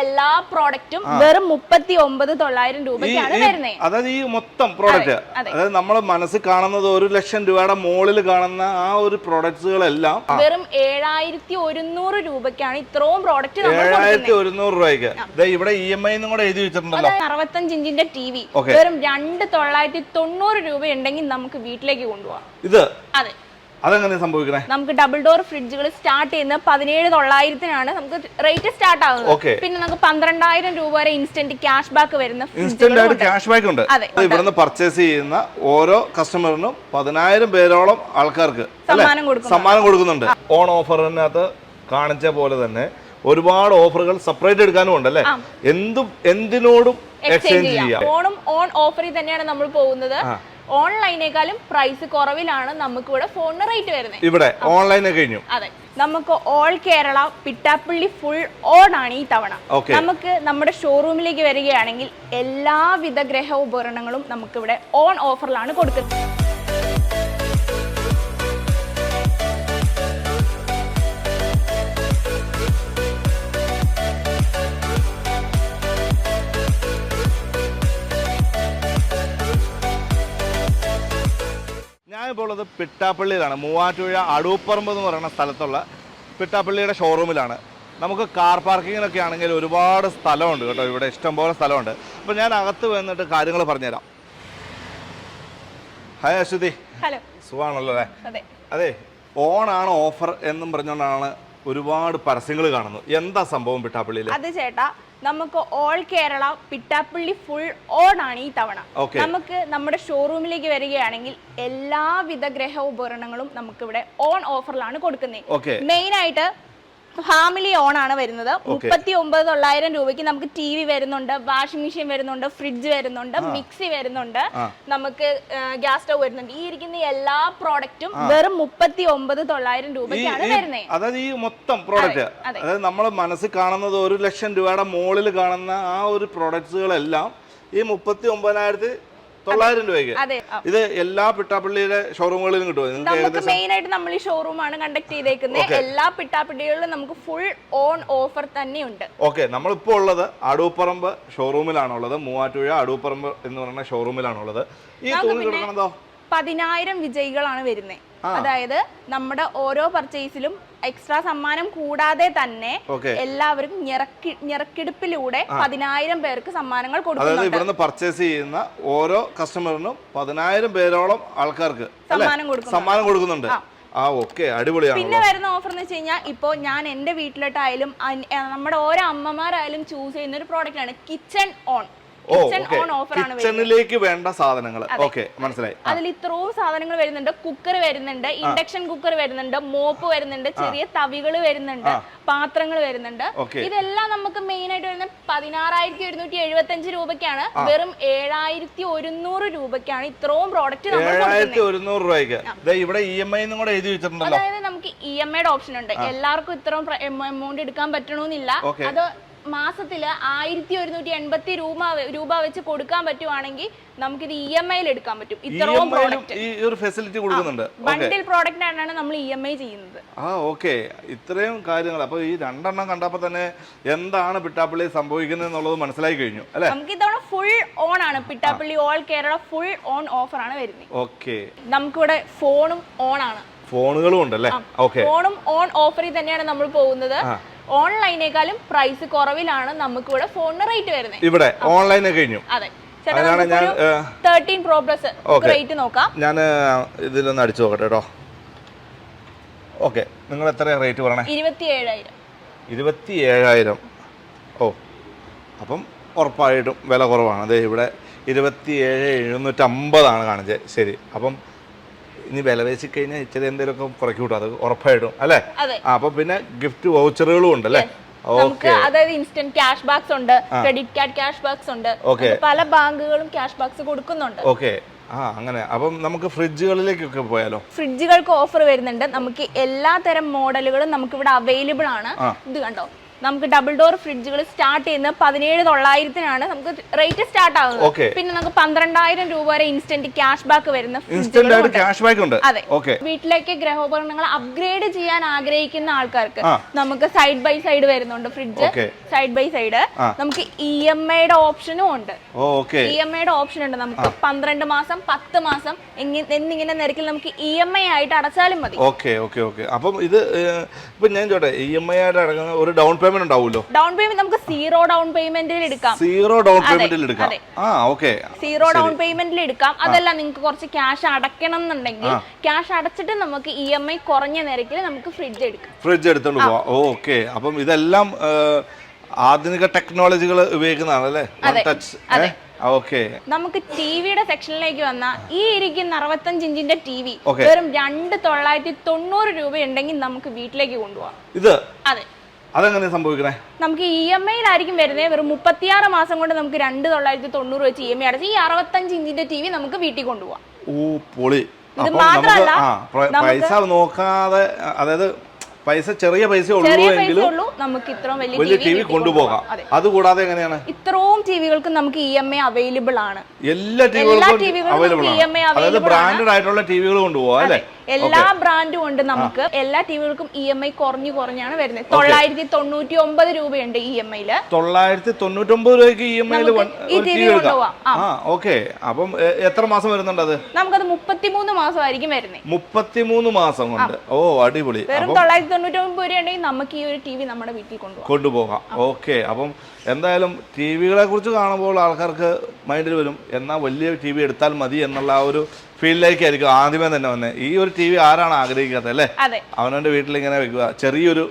എല്ലാ പ്രോഡക്റ്റും വെറും മുപ്പത്തി ഒമ്പത് തൊള്ളായിരം രൂപയ്ക്കാണ് വരുന്നത് അതായത് ഈ മൊത്തം പ്രോഡക്റ്റ് അതായത് നമ്മൾ മനസ്സിൽ കാണുന്നത് ഒരു ലക്ഷം രൂപയുടെ മുകളിൽ കാണുന്ന ആ ഒരു പ്രോഡക്ട്സുകളെല്ലാം വെറും ഏഴായിരത്തി ഒരുന്നൂറ് രൂപയ്ക്കാണ് ഇത്രയും പ്രോഡക്റ്റ് ഏഴായിരത്തി ഒരുന്നൂറ് രൂപയ്ക്ക്. ഇവിടെ ഇ എം ഐ കൂടെ എഴുതി വെച്ചിട്ടുണ്ടല്ലോ. അറുപത്തഞ്ച് ഇഞ്ചിന്റെ ടി വി വെറും രണ്ട് തൊള്ളായിരത്തി തൊണ്ണൂറ് രൂപ ഉണ്ടെങ്കിൽ നമുക്ക് വീട്ടിലേക്ക് കൊണ്ടുപോകാം ഇത് അതെ. അതെങ്ങനെ സംഭവിക്കണേ? നമുക്ക് ഡബിൾ ഡോർ ഫ്രിഡ്ജുകൾ സ്റ്റാർട്ട് ചെയ്യുന്ന പതിനേഴ് തൊള്ളായിരത്തിനാണ്. നമുക്ക് റേറ്റ് സ്റ്റാർട്ട് ആവുന്നത്. പിന്നെ നമുക്ക് പന്ത്രണ്ടായിരം രൂപ വരെ ഇൻസ്റ്റന്റ് ക്യാഷ് ബാക്ക് വരുന്ന ഇൻസ്റ്റന്റ് ആയിട്ട് ക്യാഷ് ബാക്ക് ഉണ്ട്. ഇവിടുന്ന് പർച്ചേസ് ചെയ്യുന്ന ഓരോ കസ്റ്റമറിനും പതിനായിരം പേരോളം ആൾക്കാർക്ക് സമ്മാനം കൊടുക്കുന്നു സമ്മാനം കൊടുക്കുന്നുണ്ട്. ഓൺ ഓഫറിനകത്ത് കാണിച്ച പോലെ തന്നെ ഒരുപാട് ഓഫറുകൾ സെപ്പറേറ്റ് എടുക്കാനും ഉണ്ട് അല്ലേ? എന്തും എന്തിനോടും എക്സ്ചേഞ്ച് ചെയ്യാം. ഓണും ഓൺ ഓഫറിൽ തന്നെയാണ് നമ്മൾ പോകുന്നത്. ഓൺലൈനേക്കാളും പ്രൈസ് കുറവിലാണ് നമുക്ക് ഇവിടെ ഫോണിന് റേറ്റ് വരുന്നത് ഇവിടെ ഓൺലൈൻ കഴിഞ്ഞു. അതെ. നമുക്ക് all Kerala Pittappally full on ആണ് ഈ തവണ. നമുക്ക് നമ്മുടെ ഷോറൂമിലേക്ക് വരികയാണെങ്കിൽ എല്ലാവിധ ഗ്രഹ ഉപകരണങ്ങളും നമുക്കിവിടെ ഓൺ ഓഫറിലാണ് കൊടുക്കുന്നത്. ഞാനിപ്പോൾ ഉള്ളത് പിട്ടാപ്പള്ളിയിലാണ്. മൂവാറ്റുപുഴ അടൂപ്പറമ്പ് എന്ന് പറയുന്ന സ്ഥലത്തുള്ള പിട്ടാപ്പള്ളിയുടെ ഷോറൂമിലാണ് നമുക്ക് കാർ പാർക്കിങ്ങിനൊക്കെ ആണെങ്കിൽ ഒരുപാട് സ്ഥലമുണ്ട് കേട്ടോ. ഇവിടെ ഇഷ്ടംപോലെ സ്ഥലമുണ്ട്. അപ്പോൾ ഞാൻ അകത്ത് വന്നിട്ട് കാര്യങ്ങൾ പറഞ്ഞുതരാം. ഹായ് അശ്വതി. ഹലോ സുഖമാണല്ലോ അല്ലേ? അതെ. അതെ ഓണാണ് ഓഫർ എന്നും പറഞ്ഞുകൊണ്ടാണ് ഒരുപാട് പരസ്യങ്ങൾ കാണുന്നു എന്താ സംഭവം പിട്ടാപ്പള്ളിയിൽ? അത് ചേട്ടാ നമുക്ക് all Kerala Pittappally full on ആണ് ഈ തവണ. നമുക്ക് നമ്മുടെ ഷോറൂമിലേക്ക് വരികയാണെങ്കിൽ എല്ലാവിധ ഗ്രഹ ഉപകരണങ്ങളും നമുക്ക് ഇവിടെ ഓൺ ഓഫറിലാണ് കൊടുക്കുന്നത്. മെയിൻ ആയിട്ട് ഫാമിലി ഓൺ ആണ് വരുന്നത്. മുപ്പത്തി ഒമ്പത് തൊള്ളായിരം രൂപയ്ക്ക് നമുക്ക് ടി വി വരുന്നുണ്ട് വാഷിംഗ് മെഷീൻ വരുന്നുണ്ട് ഫ്രിഡ്ജ് വരുന്നുണ്ട് മിക്സി വരുന്നുണ്ട്. നമുക്ക് ഗ്യാസ് സ്റ്റവ് വരുന്നുണ്ട്. ഈ ഇരിക്കുന്ന എല്ലാ പ്രോഡക്റ്റും വെറും മുപ്പത്തി ഒമ്പത് തൊള്ളായിരം രൂപയ്ക്കാണ് വരുന്നത് അതായത് ഈ മൊത്തം പ്രോഡക്റ്റ് അതായത് നമ്മൾ മനസ്സിൽ കാണുന്നത് ഒരു ലക്ഷം രൂപയുടെ മുകളിൽ കാണുന്ന ആ ഒരു പ്രോഡക്ട്സുകളെല്ലാം ഈ മുപ്പത്തി ഒമ്പതിനായിരത്തി തൊള്ളായിരം രൂപയ്ക്ക്. ഇത് എല്ലാ പിട്ടാപ്പള്ളിയുടെ ഷോറൂമുകളിലും നിങ്ങൾക്ക് നമുക്ക് മെയിൻ ആയിട്ട് നമ്മൾ ഈ ഷോറൂം ആണ് കണ്ടക്ട് ചെയ്തേക്കുന്നത് എല്ലാ പിട്ടാപ്പള്ളികളിലും നമുക്ക് ഫുൾ ഓൺ ഓഫർ തന്നെയുണ്ട്. ഓക്കെ നമ്മളിപ്പോൾ ഉള്ളത് അടൂപ്പറമ്പ് ഷോറൂമിലാണുള്ളത് മൂവാറ്റുപുഴ അടൂപ്പറമ്പ് എന്ന് പറയുന്ന ഷോറൂമിലാണുള്ളത് ഈ തൂങ്ങി കൊടുക്കണതോ പതിനായിരം വിജയികളാണ് വരുന്നത് അതായത് നമ്മുടെ ഓരോ പർച്ചേസിലും എക്സ്ട്രാ സമ്മാനം കൂടാതെ തന്നെ. എല്ലാവർക്കും ഞെറക്കി ഞെറക്കെടുപ്പിലൂടെ പതിനായിരം പേർക്ക് സമ്മാനങ്ങൾ അതായത് കൊടുക്കുന്നുണ്ട്. ഇവിടുന്ന് പർച്ചേസ് ചെയ്യുന്ന ഓരോ കസ്റ്റമറിനും പതിനായിരം പേരോളം ആൾക്കാർക്ക് സമ്മാനം കൊടുക്കുന്നുണ്ട്. സമ്മാനം കൊടുക്കുന്നുണ്ട്. ആ. ഓക്കെ അടിപൊളിയാണ്. പിന്നെ വരുന്ന ഓഫർ എന്ന് വെച്ച് കഴിഞ്ഞാൽ ഇപ്പോൾ ഞാൻ എന്റെ വീട്ടിലോട്ടായാലും നമ്മുടെ ഓരോ അമ്മമാരായാലും ചൂസ് ചെയ്യുന്ന ഒരു പ്രോഡക്റ്റ് ആണ് കിച്ചൺ ഓൺ കിച്ചണിലേക്ക് വേണ്ട സാധനങ്ങൾ ഓക്കെ മനസ്സിലായി. അതിൽ ഇത്രയും സാധനങ്ങൾ വരുന്നുണ്ട്. കുക്കർ വരുന്നുണ്ട്. ഇൻഡക്ഷൻ കുക്കർ വരുന്നുണ്ട്. മോപ്പ് വരുന്നുണ്ട്. ചെറിയ തവികൾ വരുന്നുണ്ട്. പാത്രങ്ങൾ വരുന്നുണ്ട്. ഇതെല്ലാം നമുക്ക് മെയിൻ ആയിട്ട് വരുന്ന പതിനാറായിരത്തി ഒരുന്നൂറ്റി എഴുപത്തി അഞ്ച് രൂപയ്ക്കാണ് വെറും ഏഴായിരത്തി ഒരുന്നൂറ് രൂപയ്ക്കാണ് ഇത്രയും പ്രോഡക്റ്റ് ഏഴായിരത്തി ഒരുന്നൂറ് രൂപയ്ക്ക്. ഇവിടെ ഇ എം ഐ കൂടെ എഴുതി വെച്ചിട്ടുണ്ടല്ലോ. അതായത് നമുക്ക് ഇ എം ഐയുടെ ഓപ്ഷൻ ഉണ്ട്. എല്ലാവർക്കും ഇത്രയും എമൗണ്ട് എടുക്കാൻ പറ്റണമെന്നില്ല. അത് മാസത്തിൽ ആയിരത്തി ഒരുന്നൂറ്റി എൺപത്തി രൂപ രൂപ വെച്ച് കൊടുക്കാൻ പറ്റുവാണെങ്കിൽ നമുക്കിത് ഇ എം ഐയിൽ എടുക്കാൻ പറ്റും. ഇത്രയും ഫെസിലിറ്റി കൊടുക്കുന്നുണ്ട്. ബണ്ടിൽ പ്രോഡക്റ്റ് ആണ് നമ്മൾ ഇ എം ഐ ചെയ്യുന്നത്. ആ ഓക്കെ ഇത്രയും കാര്യങ്ങൾ. അപ്പോൾ ഈ രണ്ടെണ്ണം കണ്ടപ്പോൾ തന്നെ എന്താണ് പിട്ടാപ്പള്ളി സംഭവിക്കുന്നത് എന്നുള്ളത് മനസ്സിലായി കഴിഞ്ഞു അല്ലേ? നമുക്ക് ഇത്തവണ ഫുൾ ഓൺ ആണ്. Pittappilly all Kerala full on offer ആണ് വരുന്നത് ഓക്കെ നമുക്കിവിടെ ഫോണും ഓൺ ആണ്. ഫോണുകളും ഉണ്ടല്ലേ ഓക്കെ ഫോണും ഓൺ ഓഫറിൽ തന്നെയാണ് നമ്മൾ പോകുന്നത്. ഓൺലൈനേക്കാളും പ്രൈസ് കുറവിലാണ് നമുക്ക് ഇവിടെ ഫോണിന് റേറ്റ് വരുന്നത് ഇവിടെ ഓൺലൈൻ കഴിഞ്ഞു. അതെ. ഞാൻ തേർട്ടീൻ പ്രോ പ്ലസ് റേറ്റ് നോക്കാം. ഞാൻ ഇതിലൊന്ന് അടിച്ചു നോക്കട്ടെ കേട്ടോ. ഓക്കെ നിങ്ങൾ എത്ര റേറ്റ് പറയണേ? ഇരുപത്തി ഏഴായിരം ഇരുപത്തി ഏഴായിരം ഓ അപ്പം ഉറപ്പായിട്ടും വില കുറവാണ്. അതെ ഇവിടെ ഇരുപത്തി ഏഴ് എഴുന്നൂറ്റമ്പതാണ് കാണിച്ചത്. ശരി അപ്പം ഇനി വില പേശി കഴിഞ്ഞാൽ ഇച്ചിരി എന്തെങ്കിലുമൊക്കെ കുറയ്ക്കും കേട്ടോ അത് ഉറപ്പായിട്ടും അല്ലേ? അപ്പൊ പിന്നെ ഗിഫ്റ്റ് വൗച്ചറുകളും ഉണ്ട് അല്ലേ? നമുക്ക് അതായത് ഇൻസ്റ്റന്റ് ക്യാഷ് ബാക്സ് ഉണ്ട് ക്രെഡിറ്റ് കാർഡ് ക്യാഷ് ബാക്സ് ഉണ്ട്. പല ബാങ്കുകളും ക്യാഷ് ബാക്സ് കൊടുക്കുന്നുണ്ട്. ഓക്കെ. ആ അങ്ങനെ. അപ്പം നമുക്ക് ഫ്രിഡ്ജുകളിലേക്കൊക്കെ പോയാലോ? ഫ്രിഡ്ജുകൾക്ക് ഓഫർ വരുന്നുണ്ട്. നമുക്ക് എല്ലാ തരം മോഡലുകളും നമുക്ക് ഇവിടെ അവൈലബിൾ ആണ്. ഇത് കണ്ടോ? നമുക്ക് ഡബിൾ ഡോർ ഫ്രിഡ്ജുകൾ സ്റ്റാർട്ട് ചെയ്യുന്നത് പതിനേഴ് തൊള്ളായിരത്തിനാണ് നമുക്ക് റേറ്റ് സ്റ്റാർട്ട് ആവുന്നത്. പിന്നെ നമുക്ക് പന്ത്രണ്ടായിരം രൂപ വരെ ഇൻസ്റ്റന്റ് ക്യാഷ് ബാക്ക് വരുന്ന ഉണ്ട്. ക്യാഷ് ബാക്ക് ഉണ്ട്. അതെ. വീട്ടിലേക്ക് ഗ്രഹോപകരണങ്ങൾ അപ്ഗ്രേഡ് ചെയ്യാൻ ആഗ്രഹിക്കുന്ന ആൾക്കാർക്ക് നമുക്ക് സൈഡ് ബൈ സൈഡ് വരുന്നുണ്ട് ഫ്രിഡ്ജ് സൈഡ് ബൈ സൈഡ് നമുക്ക് ഇ എം ഐയുടെ ഓപ്ഷനും ഉണ്ട്. ഇ എം ഐയുടെ ഓപ്ഷൻ ഉണ്ട്. നമുക്ക് പന്ത്രണ്ട് മാസം പത്ത് മാസം എന്നിങ്ങനെ നിരക്കിൽ നമുക്ക് ഇ എം ഐ ആയിട്ട് അടച്ചാലും മതി. ഓക്കെ ഓക്കെ ഓക്കെ അപ്പം ഇത് ഇപ്പൊ ഇപ്പം ഞാൻ ചോട്ടെ ഇ എം ഐ ആയിട്ട് അടക്കുന്ന ഒരു ഡൗൺ പേയ്മെന്റ് ഉണ്ടാവുമല്ലോ? ഡൗൺ പേയ്മെന്റ് നമുക്ക് സീറോ ഡൗൺ പേയ്മെന്റിൽ എടുക്കാം. സീറോ ഡൗൺ പേയ്മെന്റിൽ എടുക്കാം. ആ ഓക്കെ സീറോ ഡൗൺ പേയ്മെന്റിൽ എടുക്കാം. അതല്ല നിങ്ങൾക്ക് കുറച്ച് ക്യാഷ് അടക്കണം എന്നുണ്ടെങ്കിൽ ക്യാഷ് അടച്ചിട്ട് നമുക്ക് ഇ എം ഐ കുറഞ്ഞ നിരക്കിൽ നമുക്ക് ഫ്രിഡ്ജ് എടുക്കാം. ഫ്രിഡ്ജ് എടുത്തോണ്ട് പോവാം. ഓക്കെ അപ്പം ഇതെല്ലാം ആധുനിക ടെക്നോളജികൾ ഉപയോഗിക്കുന്നതാണ് അല്ലേ? ടച്ച് അതെ. നമുക്ക് ടിവിയുടെ സെക്ഷനിലേക്ക് വന്ന ഈ ഇരിക്കുന്ന അറുപത്തഞ്ച് ഇഞ്ചിന്റെ ടി വി വെറും രണ്ട് തൊള്ളായിരത്തി തൊണ്ണൂറ് രൂപ ഉണ്ടെങ്കിൽ നമുക്ക് വീട്ടിലേക്ക് കൊണ്ടുപോകാം ഇത് അതെ. അതെങ്ങനെ സംഭവിക്കണേ? നമുക്ക് ഇ എം ഐയിലായിരിക്കും വരുന്നത് വെറും മുപ്പത്തിയാറ് മാസം കൊണ്ട് നമുക്ക് രണ്ട് തൊള്ളായിരത്തി തൊണ്ണൂറ് വെച്ച് ഇ എം ഐ അടച്ച് ഈ അറുപത്തഞ്ച് ഇഞ്ചിന്റെ ടി വി നമുക്ക് വീട്ടിൽ കൊണ്ടുപോകാം ഓ പൊളി. മാത്രമല്ല, പൈസ നോക്കാതെ അതായത് പൈസ ചെറിയ പൈസ ഉള്ളൂ നമുക്ക് ഇത്രയും വലിയ ടിവി ടി വി കൊണ്ടുപോകാം. അതെ. അതുകൂടാതെ എങ്ങനെയാണ്? ഇത്രയും ടിവികൾക്ക് നമുക്ക് ഇ എം ഐ അവൈലബിൾ ആണ്. എല്ലാ ടിവികൾക്കും അവൈലബിൾ ആണ്. EMI അതായത് ബ്രാൻഡഡ് ആയിട്ടുള്ള ടിവികൾ കൊണ്ടുപോകാം അല്ലേ? എല്ലാ ബ്രാൻഡും ഉണ്ട് നമുക്ക്. എല്ലാ ടിവികൾക്കും ഇ എം ഐ കുറഞ്ഞു കുറഞ്ഞാണ് വരുന്നത്. തൊള്ളായിരത്തി തൊണ്ണൂറ്റി ഒമ്പത് രൂപയുണ്ട് ഇ എം ഐയിൽ തൊള്ളായിരത്തി തൊണ്ണൂറ്റി ഒമ്പത് രൂപയ്ക്ക് ഇ എം ഐയിൽ ഈ കൊണ്ടുപോവാം. ഓക്കെ അപ്പം എത്ര മാസം വരുന്നുണ്ട് അത്? നമുക്കത് മുപ്പത്തിമൂന്ന് മാസമായിരിക്കും വരുന്നത്. മുപ്പത്തിമൂന്ന് മാസം കൊണ്ട്. ഓ അടിപൊളി. വെറും തൊള്ളായിരത്തി തൊണ്ണൂറ്റി ഒമ്പത് രൂപ ഉണ്ടെങ്കിൽ നമുക്ക് ഈ ഒരു ടി വി നമ്മുടെ വീട്ടിൽ കൊണ്ടുപോകാം. കൊണ്ടുപോകാം ഓക്കെ അപ്പം എന്തായാലും ടി വികളെ കുറിച്ച് കാണുമ്പോൾ ആൾക്കാർക്ക് മൈൻഡിൽ വരും എന്നാൽ വലിയ ടി വി എടുത്താൽ മതി എന്നുള്ള ആ ഒരു ഫീൽഡിലേക്കായിരിക്കും ആദ്യമേ തന്നെ വന്നെ. ഈ ഒരു ടി വി ആരാണ് ആഗ്രഹിക്കാത്തത് അല്ലേ? അവനവന്റെ വീട്ടിൽ ഇങ്ങനെ വെക്കുക. ചെറിയൊരു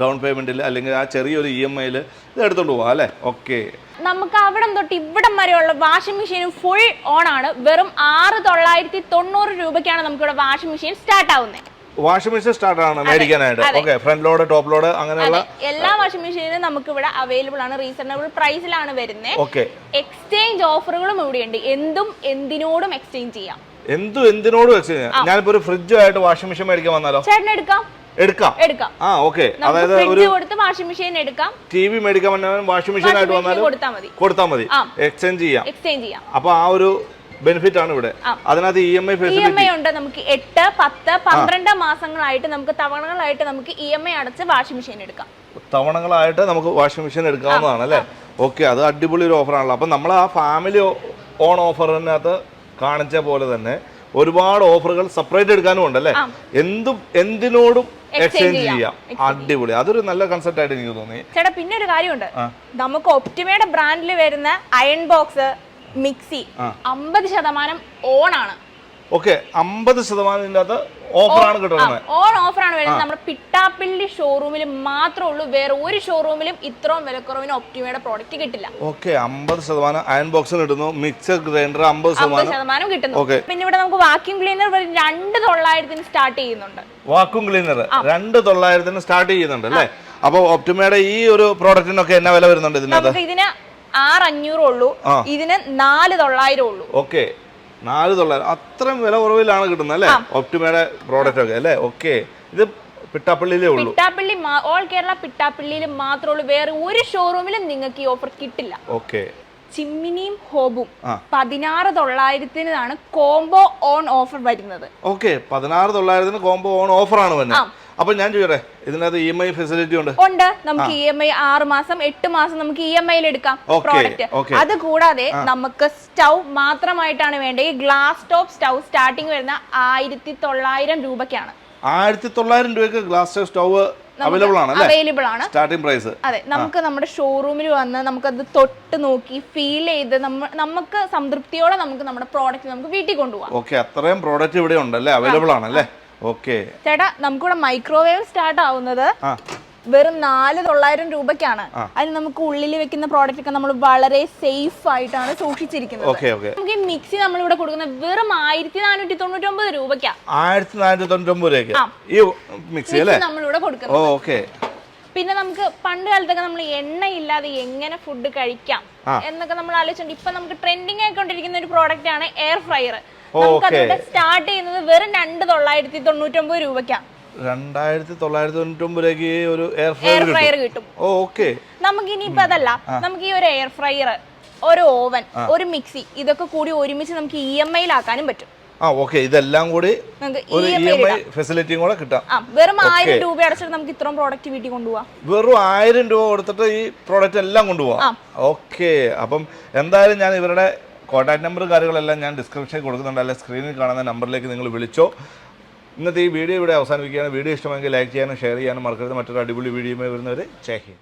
ഡൗൺ പേയ്മെന്റിൽ അല്ലെങ്കിൽ ആ ചെറിയൊരു ഇ എം ഐയിൽ ഇത് എടുത്തോണ്ട് പോവാം അല്ലേ? ഓക്കെ. നമുക്ക് അവിടം തൊട്ട് ഇവിടം വരെയുള്ള വാഷിംഗ് മെഷീൻ ഫുൾ ഓൺ ആണ്. വെറും ആറ് തൊള്ളായിരത്തി തൊണ്ണൂറ് രൂപയ്ക്കാണ് നമുക്കിവിടെ വാഷിംഗ് മെഷീൻ സ്റ്റാർട്ട് ആവുന്നത് വാഷിംഗ് മെഷീൻ സ്റ്റാർട്ട് ആണ് മേടിക്കാനായിട്ട്. Okay front load top load അങ്ങനെയുള്ള എല്ലാ വാഷിംഗ് മെഷീനും നമുക്ക് ഇവിടെ അവൈലബിൾ ആണ് റീസണബിൾ പ്രൈസിലാണ് വരുന്നത് ഓക്കെ എക്സ്ചേഞ്ച് ഓഫറുകളും ഇവിടെയുണ്ട്. എന്തും എന്തിനോടും എക്സ്ചേഞ്ച് ചെയ്യാം. എന്തും എന്തിനോടും വെച്ച് ഞാനിപ്പോ ഒരു ഫ്രിഡ്ജായിട്ട് വാഷിംഗ് മെഷീൻ മേടിക്കാൻ വന്നാലോ? ചേട്ടൻ എടുക്കാം. എടുക്കാം. എടുക്കാം. ആ ഓക്കെ അതായത് ഒരു കൊടുത്ത് വാഷിംഗ് മെഷീൻ എടുക്കാം. ടി വി മേടിക്കാൻ വാഷിംഗ് മെഷീൻ ആയിട്ട് വന്നാലും കൊടുത്താൽ മതി. എക്സ്ചേഞ്ച് ചെയ്യാം. എക്സ്ചേഞ്ച് ചെയ്യാം. അപ്പൊ ആ ഒരു ബെനിഫിറ്റ് ആണ് ഇവിടെ. അതിനകത്ത് E M I E M facility I ഉണ്ട്. നമുക്ക് എട്ട് പത്ത് പന്ത്രണ്ട് മാസങ്ങളായിട്ട് നമുക്ക് തവണകളായിട്ട് നമുക്ക് ഇ എം ഐ അടച്ച് വാഷിംഗ് മെഷീൻ എടുക്കാം. തവണകളായിട്ട് നമുക്ക് വാഷിംഗ് മെഷീൻ എടുക്കാവുന്നതാണ് അല്ലേ? ഓക്കെ അത് അടിപൊളി ഒരു ഓഫറാണല്ലോ അപ്പം നമ്മൾ ആ ഫാമിലി ഓൺ ഓഫറിനകത്ത് കാണിച്ച പോലെ തന്നെ ഒരുപാട് ഓഫറുകൾ സെപ്പറേറ്റ് എടുക്കാനും ഉണ്ട് അല്ലേ? എന്തും എന്തിനോടും എക്സ്ചേഞ്ച് ചെയ്യാം. അടിപൊളി. അതൊരു നല്ല കൺസെപ്റ്റ് ആയിട്ട് എനിക്ക് തോന്നി. ചേട്ടാ പിന്നെ ഒരു കാര്യമുണ്ട്. നമുക്ക് ഒപ്റ്റിമയുടെ ബ്രാൻഡിൽ വരുന്ന അയൺ ബോക്സ് മിക്സി. അമ്പത് ശതമാനം ഓൺ ആണ് ഓക്കെ അമ്പത് ശതമാനം ഓഫറാണ് കിട്ടുന്നത്. ഓൺ ഓഫറാണ് വരുന്നത്. നമ്മുടെ പിട്ടാപ്പിള്ളി ഷോറൂമിൽ മാത്രമേ ഉള്ളൂ വേറെ ഒരു ഷോറൂമിലും ഇത്രയും വിലക്കുറവിന് ഒപ്റ്റിമയുടെ പ്രോഡക്റ്റ് കിട്ടില്ല. ഓക്കെ അമ്പത് ശതമാനം അയൺ ബോക്സ് കിട്ടുന്നു മിക്സർ ഗ്രൈൻഡർ അമ്പത് ശതമാനം. കിട്ടുന്നു. പിന്നെ ഇവിടെ നമുക്ക് വാക്യൂം ക്ലീനർ രണ്ട് തൊള്ളായിരത്തിന് സ്റ്റാർട്ട് ചെയ്യുന്നുണ്ട്. വാക്യൂം ക്ലീനർ രണ്ട് തൊള്ളായിരത്തിന് സ്റ്റാർട്ട് ചെയ്യുന്നുണ്ട് അല്ലേ? അപ്പോൾ ഒപ്റ്റിമയുടെ ഈ ഒരു പ്രോഡക്റ്റിനൊക്കെ എന്നാ വില വരുന്നുണ്ട് ഇതിനകത്ത്? ഇതിന് ആറ് അഞ്ഞൂറ് ഉള്ളൂ. ഇതിന് നാല് തൊള്ളായിരം ഉള്ളൂ. ഓക്കെ. നാല് തൊള്ളായിരം. അത്രയും വില കുറവിലാണ് കിട്ടുന്നത് അല്ലേ? ഒപ്റ്റിമയുടെ പ്രോഡക്റ്റ് ഒക്കെ അല്ലേ? ഓക്കെ. ഇത് പിട്ടാപ്പള്ളിയിലേ ഉള്ളൂ. പിട്ടാപ്പള്ളി ഓൾ കേരള പിട്ടാപ്പള്ളിയിൽ മാത്രമേ ഉള്ളൂ. വേറെ ഒരു ഷോറൂമിലും നിങ്ങൾക്ക് ഈ ഓഫർ കിട്ടില്ല. ഓക്കെ. ചിമ്മിനിയും ഹോബും. പതിനാറ് തൊള്ളായിരത്തിനാണ് കോംബോ ഓൺ ഓഫർ വരുന്നത്. ഓക്കെ. പതിനാറ് തൊള്ളായിരത്തിന് കോംബോ ഓൺ ഓഫർ ആണ് വരുന്നത്. ആ. അപ്പൊ ഞാൻ ചോദിച്ചേ ഇതിനകത്ത് ഇ എം ഐ ഫെസിലിറ്റി ഉണ്ട്? ഉണ്ട്. നമുക്ക് ഇ എം ഐ ആറ് മാസം എട്ട് മാസം നമുക്ക് ഇ എം ഐയിൽ എടുക്കാം പ്രോഡക്റ്റ് അത് കൂടാതെ നമുക്ക് സ്റ്റൗ മാത്രമായിട്ടാണ് വേണ്ടത്. ഈ ഗ്ലാസ് ടോപ്പ് സ്റ്റൗ സ്റ്റാർട്ടിങ് വരുന്ന ആയിരത്തി തൊള്ളായിരം രൂപയ്ക്കാണ്. ആയിരത്തി തൊള്ളായിരം രൂപയ്ക്ക് ഗ്ലാസ് സ്റ്റൗവ് അവൈലബിൾ ആണ് അവൈലബിൾ ആണ്. സ്റ്റാർട്ടിംഗ് പ്രൈസ് അതെ നമുക്ക് നമ്മുടെ ഷോറൂമിൽ വന്ന് നമുക്കത് തൊട്ട് നോക്കി ഫീൽ ചെയ്ത് നമുക്ക് സംതൃപ്തിയോടെ നമുക്ക് നമ്മുടെ പ്രോഡക്റ്റ് നമുക്ക് വീട്ടിൽ കൊണ്ടുപോകാം ഓക്കെ അത്രയും പ്രോഡക്റ്റ് ഇവിടെ ഉണ്ടല്ലേ അവൈലബിൾ ആണല്ലേ ഓക്കെ. ചേട്ടാ നമുക്കിവിടെ മൈക്രോവേവ് സ്റ്റാർട്ട് ആവുന്നത് വെറും നാല് തൊള്ളായിരം രൂപയ്ക്കാണ്. അതിന് നമുക്ക് ഉള്ളിൽ വെക്കുന്ന പ്രോഡക്റ്റ് ഒക്കെ നമ്മൾ വളരെ സേഫ് ആയിട്ടാണ് സൂക്ഷിച്ചിരിക്കുന്നത്. നമുക്ക് ഈ മിക്സി നമ്മൾ ഇവിടെ കൊടുക്കുന്ന വെറും ആയിരത്തി നാനൂറ്റി തൊണ്ണൂറ്റി ഒമ്പത് രൂപയ്ക്കാണ് ആയിരത്തി നാനൂറ്റി തൊണ്ണൂറ്റി ഒമ്പത് നമ്മളിവിടെ കൊടുക്കുന്നത്. പിന്നെ നമുക്ക് പണ്ട് കാലത്തൊക്കെ നമ്മൾ എണ്ണ ഇല്ലാതെ എങ്ങനെ ഫുഡ് കഴിക്കാം എന്നൊക്കെ നമ്മൾ ആലോചിച്ചിട്ടുണ്ട്. ഇപ്പൊ നമുക്ക് ട്രെൻഡിങ് ആയിക്കൊണ്ടിരിക്കുന്ന ഒരു പ്രോഡക്റ്റ് ആണ് എയർ ഫ്രയർ നമുക്ക് അതുകൊണ്ട് സ്റ്റാർട്ട് ചെയ്യുന്നത് വെറും രണ്ട് തൊള്ളായിരത്തി തൊണ്ണൂറ്റൊമ്പത് രൂപയ്ക്കാണ് രണ്ടായിരത്തി തൊള്ളായിരത്തി തൊണ്ണൂറ്റൊമ്പതിലേക്ക് ഒരു എയർ എയർ ഫ്രയർ കിട്ടും. ഓക്കെ. നമുക്ക് ഇനിയിപ്പോ അതല്ല നമുക്ക് ഈ ഒരു എയർ ഫ്രയർ ഒരു ഓവൻ ഒരു മിക്സി ഇതൊക്കെ കൂടി ഒരുമിച്ച് നമുക്ക് ഇ എം ഐയിലാക്കാനും പറ്റും. ആ ഓക്കെ. ഇതെല്ലാം കൂടി ഒരു ഇ എം ഐ ഫെസിലിറ്റിയും കൂടെ കിട്ടാം. വെറും ആയിരം രൂപ അടച്ചിട്ട് നമുക്ക് ഇത്രയും പ്രോഡക്റ്റ് വീട്ടിൽ കൊണ്ടുപോവാം. വെറും ആയിരം രൂപ കൊടുത്തിട്ട് ഈ പ്രോഡക്റ്റ് എല്ലാം കൊണ്ടുപോവാം. ഓക്കെ. അപ്പം എന്തായാലും ഞാൻ ഇവരുടെ കോൺടാക്ട് നമ്പർ കാര്യങ്ങളെല്ലാം ഞാൻ ഡിസ്ക്രിപ്ഷനിൽ കൊടുക്കുന്നുണ്ട്. അല്ലെങ്കിൽ സ്ക്രീനിൽ കാണുന്ന നമ്പറിലേക്ക് നിങ്ങൾ വിളിച്ചോ. ഇന്നത്തെ ഈ വീഡിയോ ഇവിടെ അവസാനിപ്പിക്കുകയാണ്. വീഡിയോ ഇഷ്ടമെങ്കിൽ ലൈക്ക് ചെയ്യാനും ഷെയർ ചെയ്യാനും മറക്കരുത്. മറ്റൊരു അടിപൊളി വീഡിയോയുമായി വരുന്നവർ ചേഹി